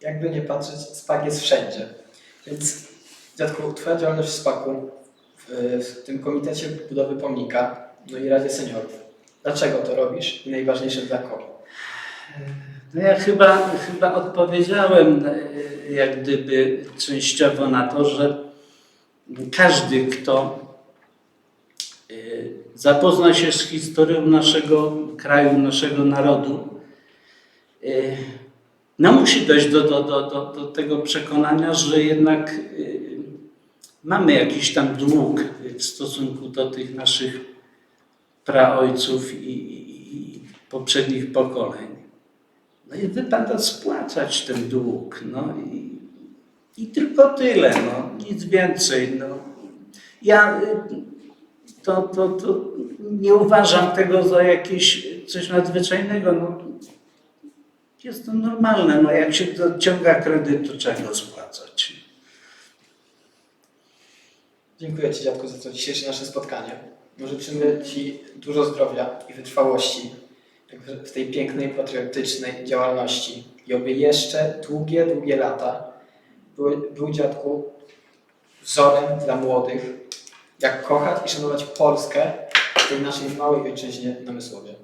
jakby nie patrzeć, SPAK jest wszędzie. Więc dziadku, Twoja działalność w SPAK-u, w, w tym Komitecie Budowy Pomnika, no i Radzie Seniorów. Dlaczego to robisz i najważniejsze dla kogo? No ja chyba, chyba odpowiedziałem e, jak gdyby częściowo na to, że każdy, kto e, zapozna się z historią naszego kraju, naszego narodu, e, no musi dojść do, do, do, do, do tego przekonania, że jednak e, mamy jakiś tam dług w stosunku do tych naszych praojców i, i, i poprzednich pokoleń. No i wypada spłacać ten dług. No i, i tylko tyle, no, nic więcej. No. Ja y, to, to, to nie uważam tego za jakieś coś nadzwyczajnego. No. Jest to normalne. No, jak się dociąga kredyt, to trzeba go spłacać. Dziękuję Ci, dziadku, za to dzisiejsze nasze spotkanie. Życzymy Ci dużo zdrowia i wytrwałości w tej pięknej, patriotycznej działalności. I oby jeszcze długie, długie lata był, był dziadku wzorem dla młodych, jak kochać i szanować Polskę w tej naszej małej ojczyźnie namysłowie.